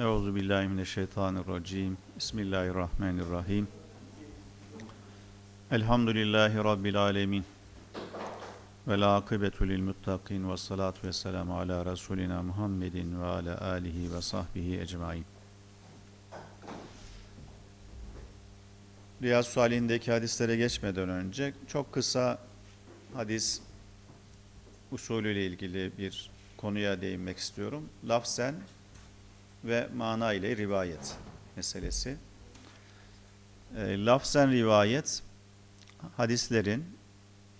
Euzu billahi mineşşeytanirracim. Bismillahirrahmanirrahim. Elhamdülillahi rabbil alamin. Ve la akıbetu lil muttaqin ve salatu vesselamu ala rasulina Muhammedin ve ala alihi ve sahbihi ecmaîn. Riyaz Salih'indeki hadislere geçmeden önce çok kısa hadis usulüyle ilgili bir konuya değinmek istiyorum. Lafzen ve mana ile rivayet meselesi. E, lafzen rivayet hadislerin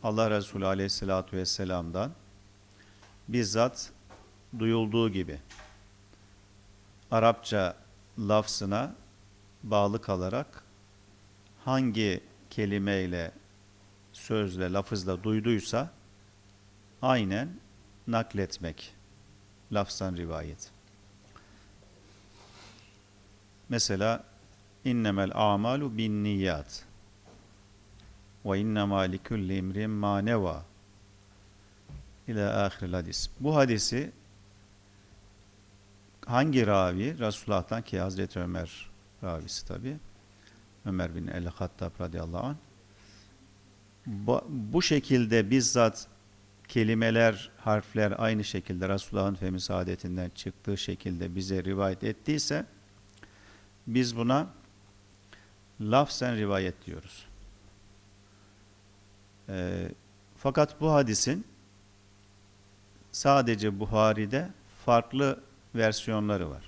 Allah Resulü Aleyhisselatü Vesselam'dan bizzat duyulduğu gibi Arapça lafzına bağlı kalarak hangi kelimeyle, sözle, lafızla duyduysa aynen nakletmek. Lafzan rivayet. Mesela innemel amalu bin niyat ve innema likulli imrin ma neva ila ahiril hadis. Bu hadisi hangi ravi? Resulullah'tan ki Hazreti Ömer ravisi tabi. Ömer bin el-Hattab radıyallahu anh. Bu, şekilde bizzat kelimeler, harfler aynı şekilde Resulullah'ın fehmi saadetinden çıktığı şekilde bize rivayet ettiyse biz buna lafzen rivayet diyoruz. E, fakat bu hadisin sadece Buhari'de farklı versiyonları var.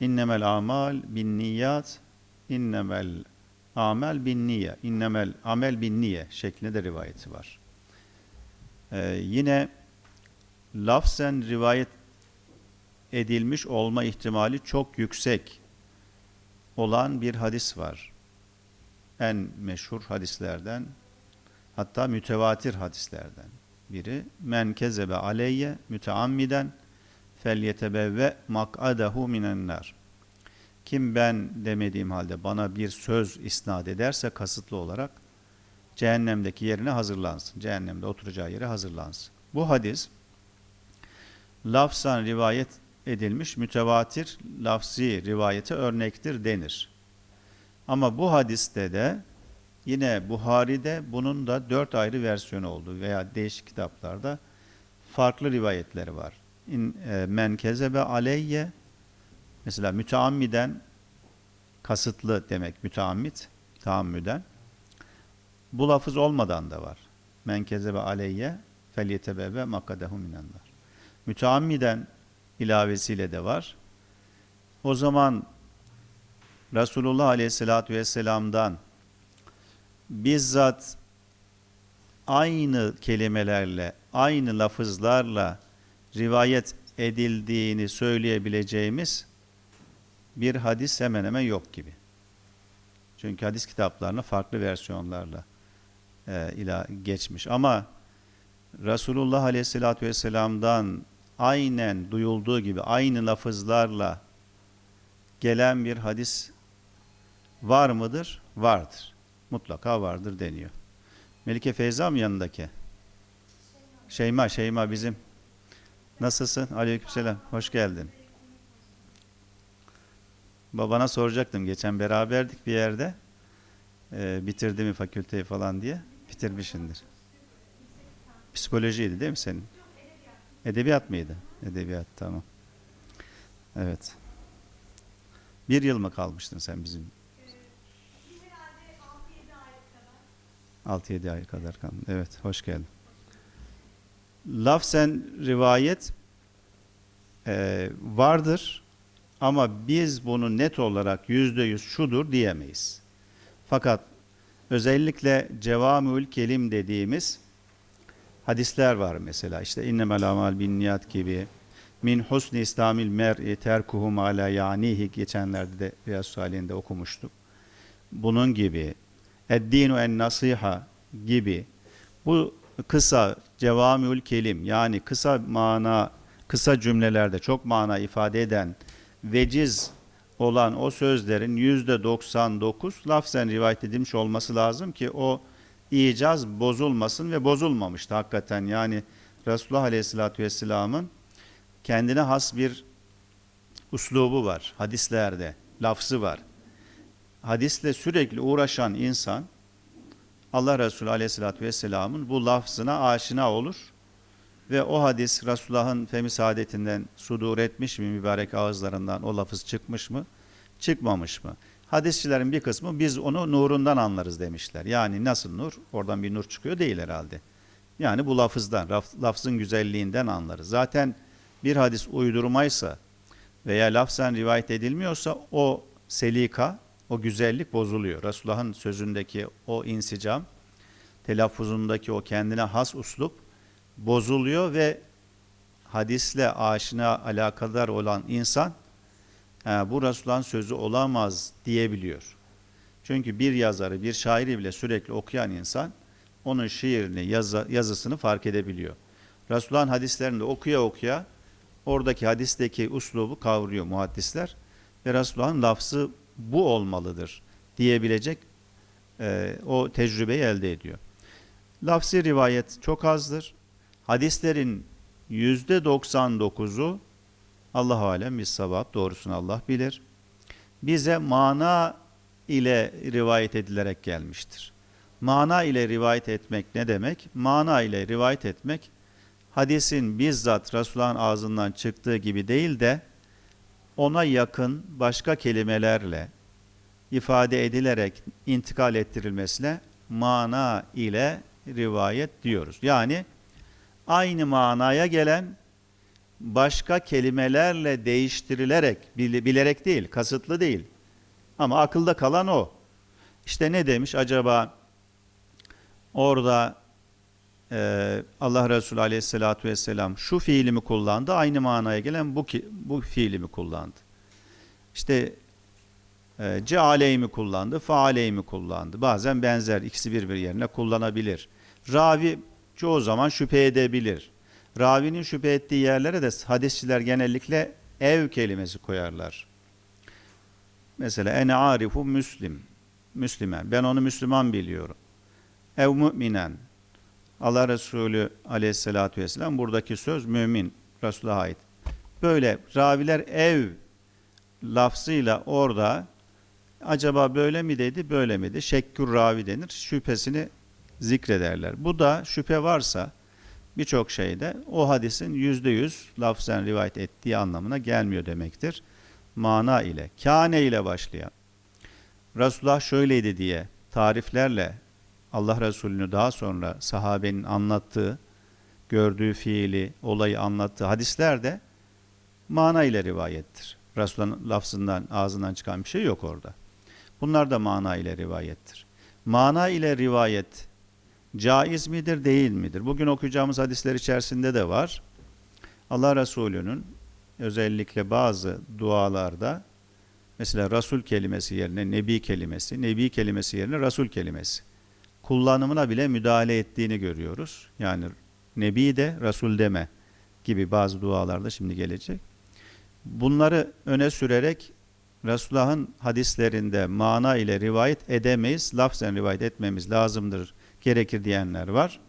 İnnemel amal bin niyat, innemel amel bin niye, innemel amel bin niye şeklinde de rivayeti var. Ee, yine lafzen rivayet edilmiş olma ihtimali çok yüksek olan bir hadis var. En meşhur hadislerden hatta mütevatir hadislerden biri. Men kezebe aleyye müteammiden felyetebevve mak'adahu minen nar. Kim ben demediğim halde bana bir söz isnat ederse kasıtlı olarak cehennemdeki yerine hazırlansın. Cehennemde oturacağı yere hazırlansın. Bu hadis lafzan rivayet edilmiş mütevatir lafzi rivayete örnektir denir. Ama bu hadiste de yine Buhari'de bunun da dört ayrı versiyonu oldu veya değişik kitaplarda farklı rivayetleri var. İn, e, men kezebe aleyye mesela müteammiden kasıtlı demek müteammit taammüden bu lafız olmadan da var. Men kezebe aleyye felyetebebe makadehu minenler. Müteammiden ilavesiyle de var. O zaman Resulullah Aleyhisselatü Vesselam'dan bizzat aynı kelimelerle, aynı lafızlarla rivayet edildiğini söyleyebileceğimiz bir hadis hemen hemen yok gibi. Çünkü hadis kitaplarına farklı versiyonlarla e, ila geçmiş. Ama Resulullah Aleyhisselatü Vesselam'dan aynen duyulduğu gibi aynı lafızlarla gelen bir hadis var mıdır? Vardır. Mutlaka vardır deniyor. Melike Feyza mı yanındaki? Şeyma, Şeyma bizim. Nasılsın? Aleykümselam. Hoş geldin. Babana soracaktım. Geçen beraberdik bir yerde. Ee, bitirdi mi fakülteyi falan diye. Bitirmişindir. Psikolojiydi değil mi senin? Edebiyat mıydı? Edebiyat tamam. Evet. Bir yıl mı kalmıştın sen bizim? 6-7 ay kadar kaldın. Evet, hoş geldin. Lafzen rivayet e, vardır ama biz bunu net olarak yüzde yüz şudur diyemeyiz. Fakat özellikle cevamül kelim dediğimiz hadisler var mesela. İşte innemel amal bin niyat gibi. Min husni islamil mer'i terkuhu ma la yanihi. Geçenlerde de Riyaz Salih'inde okumuştuk. Bunun gibi. Eddinu en nasiha gibi. Bu kısa cevamiül kelim yani kısa mana kısa cümlelerde çok mana ifade eden veciz olan o sözlerin yüzde 99 lafzen rivayet edilmiş olması lazım ki o icaz bozulmasın ve bozulmamıştı hakikaten. Yani Resulullah Aleyhisselatü Vesselam'ın kendine has bir uslubu var hadislerde, lafzı var. Hadisle sürekli uğraşan insan Allah Resulü Aleyhisselatü Vesselam'ın bu lafzına aşina olur ve o hadis Resulullah'ın femi saadetinden sudur etmiş mi mübarek ağızlarından o lafız çıkmış mı çıkmamış mı? Hadisçilerin bir kısmı biz onu nurundan anlarız demişler. Yani nasıl nur? Oradan bir nur çıkıyor değil herhalde. Yani bu lafızdan, raf- lafzın güzelliğinden anlarız. Zaten bir hadis uydurmaysa veya lafzen rivayet edilmiyorsa o selika, o güzellik bozuluyor. Resulullah'ın sözündeki o insicam, telaffuzundaki o kendine has uslup bozuluyor ve hadisle aşina alakadar olan insan "Ha, bu Resulullah'ın sözü olamaz diyebiliyor. Çünkü bir yazarı, bir şairi bile sürekli okuyan insan onun şiirini, yazı, yazısını fark edebiliyor. Resulullah'ın hadislerini de okuya okuya oradaki hadisteki uslubu kavruyor muhaddisler ve Resulullah'ın lafzı bu olmalıdır diyebilecek e, o tecrübeyi elde ediyor. Lafzi rivayet çok azdır. Hadislerin yüzde 99'u Allah alem bir sabab doğrusunu Allah bilir. Bize mana ile rivayet edilerek gelmiştir. Mana ile rivayet etmek ne demek? Mana ile rivayet etmek hadisin bizzat Resulullah'ın ağzından çıktığı gibi değil de ona yakın başka kelimelerle ifade edilerek intikal ettirilmesine mana ile rivayet diyoruz. Yani aynı manaya gelen başka kelimelerle değiştirilerek, bile- bilerek değil, kasıtlı değil. Ama akılda kalan o. İşte ne demiş acaba orada e, Allah Resulü Aleyhisselatü Vesselam şu fiilimi kullandı, aynı manaya gelen bu ki, bu fiilimi kullandı. İşte e, cealeyi kullandı, faaleyi kullandı? Bazen benzer, ikisi birbiri yerine kullanabilir. Ravi çoğu zaman şüphe edebilir. Ravinin şüphe ettiği yerlere de hadisçiler genellikle ev kelimesi koyarlar. Mesela ene arifu müslim. Müslüman. Ben onu Müslüman biliyorum. Ev müminen. Allah Resulü aleyhissalatü vesselam buradaki söz mümin. Resulullah'a ait. Böyle raviler ev lafzıyla orada acaba böyle mi dedi böyle miydi? Şekkür ravi denir. Şüphesini zikrederler. Bu da şüphe varsa birçok şeyde o hadisin yüzde yüz lafzen rivayet ettiği anlamına gelmiyor demektir. Mana ile, kâne ile başlayan, Resulullah şöyleydi diye tariflerle Allah Resulü'nü daha sonra sahabenin anlattığı, gördüğü fiili, olayı anlattığı hadisler de mana ile rivayettir. Resulullah'ın lafzından, ağzından çıkan bir şey yok orada. Bunlar da mana ile rivayettir. Mana ile rivayet caiz midir, değil midir? Bugün okuyacağımız hadisler içerisinde de var. Allah Resulü'nün özellikle bazı dualarda mesela Resul kelimesi yerine Nebi kelimesi, Nebi kelimesi yerine Resul kelimesi kullanımına bile müdahale ettiğini görüyoruz. Yani Nebi de Resul deme gibi bazı dualarda şimdi gelecek. Bunları öne sürerek Resulullah'ın hadislerinde mana ile rivayet edemeyiz, lafzen rivayet etmemiz lazımdır, gerekir diyenler var.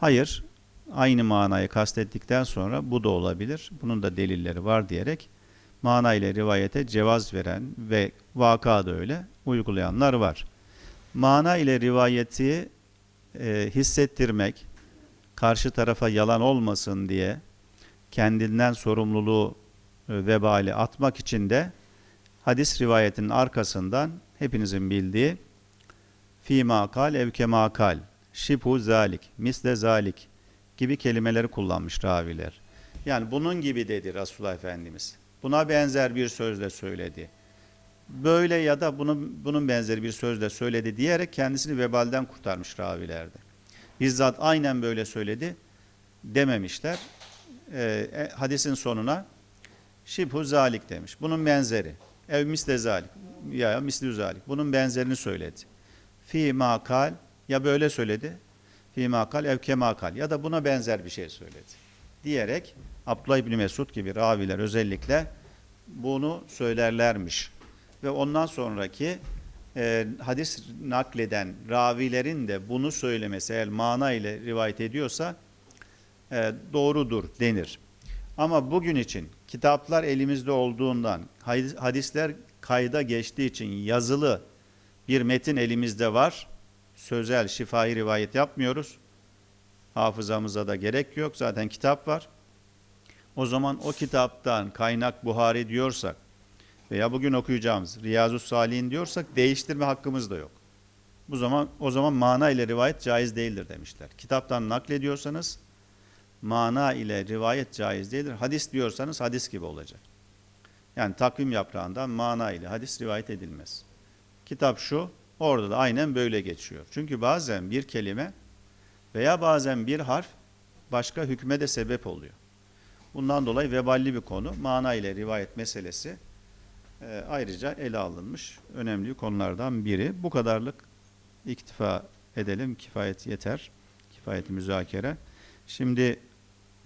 Hayır, aynı manayı kastettikten sonra bu da olabilir, bunun da delilleri var diyerek mana ile rivayete cevaz veren ve vaka da öyle uygulayanlar var. Mana ile rivayeti e, hissettirmek, karşı tarafa yalan olmasın diye kendinden sorumluluğu e, vebali atmak için de hadis rivayetinin arkasından hepinizin bildiği fi makal ev kemakal şibhu zalik misle zalik gibi kelimeleri kullanmış raviler. Yani bunun gibi dedi Resulullah Efendimiz. Buna benzer bir sözle söyledi. Böyle ya da bunun, bunun benzeri bir sözle söyledi diyerek kendisini vebalden kurtarmış ravilerde. Bizzat aynen böyle söyledi dememişler. Ee, e, hadisin sonuna şibhu zalik demiş. Bunun benzeri. Ev misle zalik. Ya misli zalik. Bunun benzerini söyledi. Fi makal ya böyle söyledi. Fi makal ev kemakal ya da buna benzer bir şey söyledi. Diyerek Abdullah İbni Mesud gibi raviler özellikle bunu söylerlermiş. Ve ondan sonraki e, hadis nakleden ravilerin de bunu söylemesi eğer mana ile rivayet ediyorsa e, doğrudur denir. Ama bugün için kitaplar elimizde olduğundan, hadis- hadisler kayda geçtiği için yazılı bir metin elimizde var. Sözel, şifai rivayet yapmıyoruz. Hafızamıza da gerek yok. Zaten kitap var. O zaman o kitaptan kaynak Buhari diyorsak veya bugün okuyacağımız Riyazu Salihin diyorsak değiştirme hakkımız da yok. Bu zaman o zaman mana ile rivayet caiz değildir demişler. Kitaptan naklediyorsanız mana ile rivayet caiz değildir. Hadis diyorsanız hadis gibi olacak. Yani takvim yaprağından mana ile hadis rivayet edilmez. Kitap şu, orada da aynen böyle geçiyor. Çünkü bazen bir kelime veya bazen bir harf başka hükme de sebep oluyor. Bundan dolayı veballi bir konu. Mana ile rivayet meselesi e, ayrıca ele alınmış önemli konulardan biri. Bu kadarlık iktifa edelim. Kifayet yeter. Kifayet müzakere. Şimdi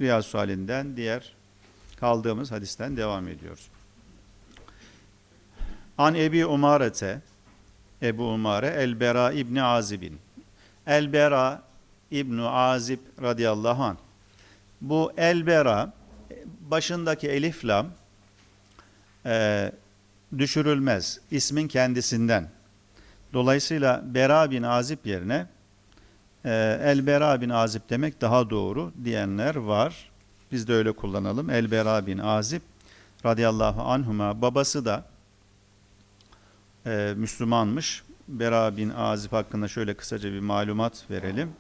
Riyaz Sualinden diğer kaldığımız hadisten devam ediyoruz. An Ebi Umarete Ebu Umare El-Bera İbni Azib'in El-Bera İbni Azib radıyallahu anh bu El-Bera başındaki elif lam e, düşürülmez ismin kendisinden. Dolayısıyla Bera bin Azib yerine e, El Bera bin Azib demek daha doğru diyenler var. Biz de öyle kullanalım. El Bera bin Azib radıyallahu anhuma babası da e, Müslümanmış. Bera bin Azib hakkında şöyle kısaca bir malumat verelim.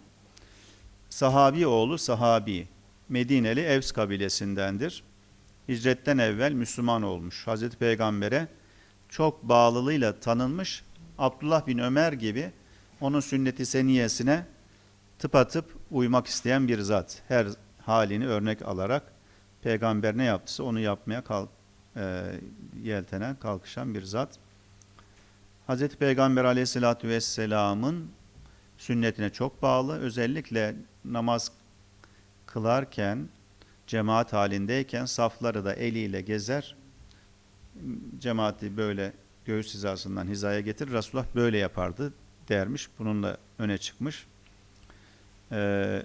Sahabi oğlu sahabi. Medineli Evs kabilesindendir. Hicretten evvel Müslüman olmuş. Hazreti Peygamber'e çok bağlılığıyla tanınmış. Abdullah bin Ömer gibi onun sünneti seniyesine tıpatıp uymak isteyen bir zat. Her halini örnek alarak peygamber ne yaptıysa onu yapmaya kalk, e, yeltenen, kalkışan bir zat. Hazreti Peygamber aleyhissalatü vesselamın sünnetine çok bağlı. Özellikle namaz kılarken, cemaat halindeyken safları da eliyle gezer. Cemaati böyle göğüs hizasından hizaya getirir. Resulullah böyle yapardı dermiş. Bununla öne çıkmış. Ee,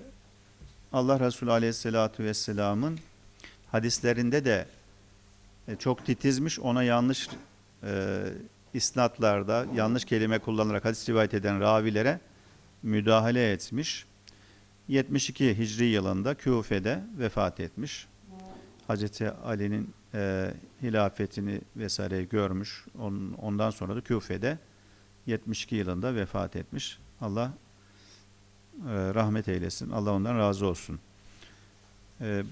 Allah Resulü Aleyhisselatü Vesselam'ın hadislerinde de e, çok titizmiş. Ona yanlış e, isnatlarda yanlış kelime kullanarak hadis rivayet eden ravilere müdahale etmiş. 72 Hicri yılında Küfe'de vefat etmiş. Hazreti Ali'nin e, hilafetini vesaire görmüş. On, ondan sonra da Küfe'de 72 yılında vefat etmiş. Allah e, rahmet eylesin. Allah ondan razı olsun. E,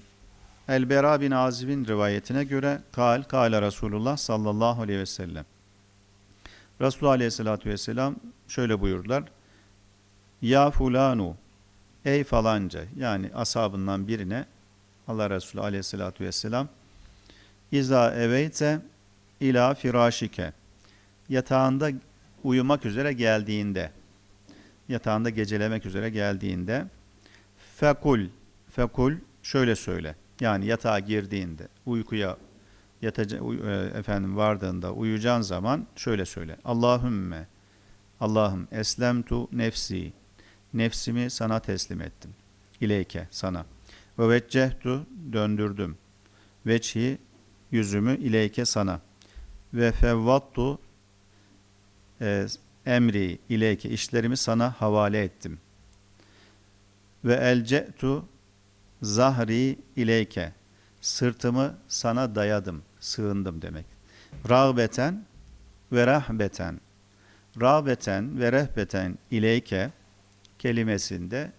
El-Bera bin Azib'in rivayetine göre kal, kale Resulullah sallallahu aleyhi ve sellem. Resulullah aleyhissalatü vesselam şöyle buyurdular. Ya fulanu ey falanca yani ashabından birine Allah Resulü aleyhissalatü vesselam İza eveyte ila firâşike yatağında uyumak üzere geldiğinde yatağında gecelemek üzere geldiğinde fekul fekul şöyle söyle yani yatağa girdiğinde uykuya yataca, e, efendim vardığında uyuyacağın zaman şöyle söyle. Allahümme Allah'ım eslemtu nefsi. Nefsimi sana teslim ettim. İleyke sana. Ve veccehtu döndürdüm. Veçhi yüzümü ileyke sana. Ve fevvattu e, emri ileyke işlerimi sana havale ettim. Ve elce'tu zahri ileyke sırtımı sana dayadım sığındım demek rağbeten ve rahbeten rağbeten ve rehbeten ileyke kelimesinde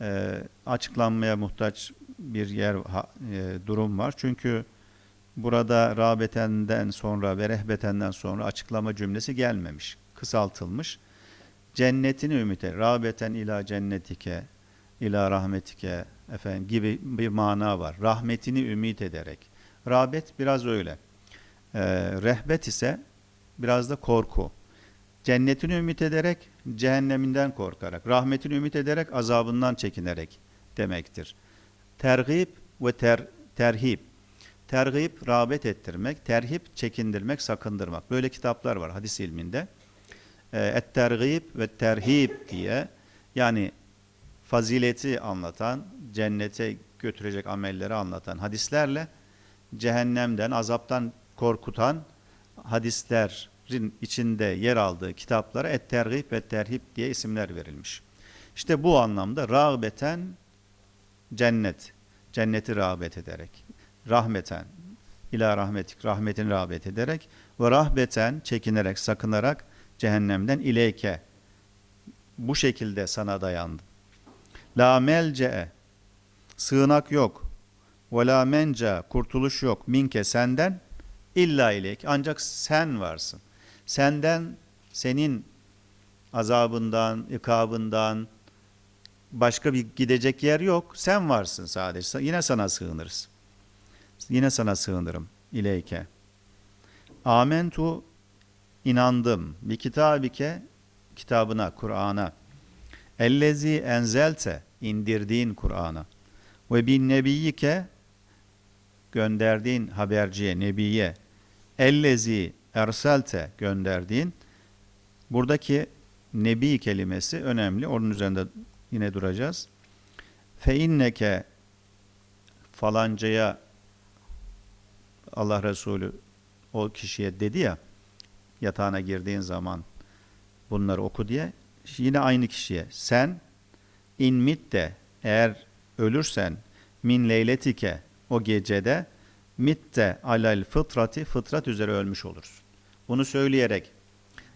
e, açıklanmaya muhtaç bir yer e, durum var. Çünkü burada rağbetenden sonra ve rehbetenden sonra açıklama cümlesi gelmemiş. Kısaltılmış. Cennetini ümit et. Rağbeten ila cennetike, ila rahmetike efendim gibi bir mana var. Rahmetini ümit ederek. Rağbet biraz öyle. Ee, rehbet ise biraz da korku. Cennetini ümit ederek, cehenneminden korkarak, rahmetini ümit ederek, azabından çekinerek demektir. Tergib ve ter, terhib. Tergib, rağbet ettirmek, terhip, çekindirmek, sakındırmak. Böyle kitaplar var hadis ilminde. Ee, Et-tergib ve terhib diye yani fazileti anlatan, cennete götürecek amelleri anlatan hadislerle cehennemden, azaptan korkutan hadislerin içinde yer aldığı kitaplara Et-Tergib ve Terhib diye isimler verilmiş. İşte bu anlamda rağbeten cennet, cenneti rağbet ederek, rahmeten, ila rahmetik, rahmetini rağbet ederek ve rahbeten çekinerek, sakınarak cehennemden ileyke, bu şekilde sana dayandım. La melce'e, sığınak yok. Ve menca, kurtuluş yok. Minke senden, illa ileyk. Ancak sen varsın. Senden, senin azabından, ikabından, başka bir gidecek yer yok. Sen varsın sadece. Yine sana sığınırız. Yine sana sığınırım. İleyke. Amentu inandım. Bir kitabike kitabına, Kur'an'a. Ellezi enzelte indirdiğin Kur'an'a. Ve bin nebiyyike gönderdiğin haberciye, nebiye. Ellezi erselte gönderdiğin. Buradaki nebi kelimesi önemli. Onun üzerinde yine duracağız. Fe inneke falancaya Allah Resulü o kişiye dedi ya yatağına girdiğin zaman bunları oku diye yine aynı kişiye sen in mitte eğer ölürsen min leyletike o gecede mitte alel fıtrati fıtrat üzere ölmüş olursun. Bunu söyleyerek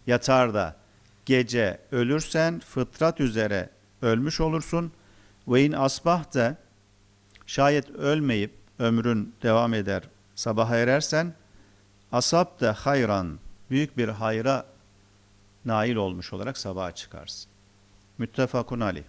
yatarda gece ölürsen fıtrat üzere ölmüş olursun. Ve in asbahte şayet ölmeyip ömrün devam eder sabaha erersen asab da hayran büyük bir hayra nail olmuş olarak sabaha çıkarsın. Müttefakun aleyh.